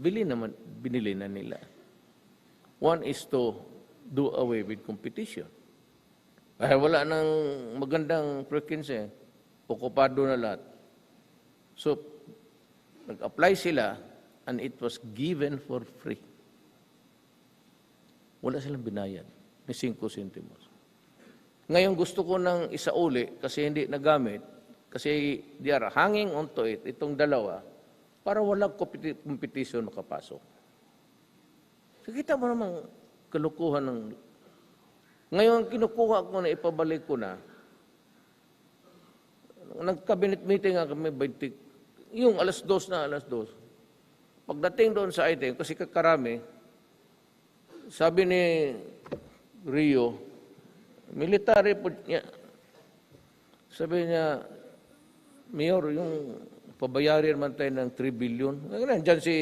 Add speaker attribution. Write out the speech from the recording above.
Speaker 1: bili naman, binili na nila. One is to do away with competition. Ay, wala nang magandang frequency. Okupado na lahat. So, nag-apply sila and it was given for free. Wala silang binayad ni 5 centimos. Ngayon gusto ko nang isauli kasi hindi nagamit kasi they are hanging onto it, itong dalawa, para walang competi- competition makapasok. So kita mo namang kalukuhan ng... Ngayon kinukuha ko na ipabalik ko na, nag-cabinet meeting nga kami, 20, yung alas dos na alas dos. Pagdating doon sa item, kasi kakarami, sabi ni Rio, military po niya, sabi niya, Mayor, yung pabayarin man tayo ng 3 billion. Nandiyan si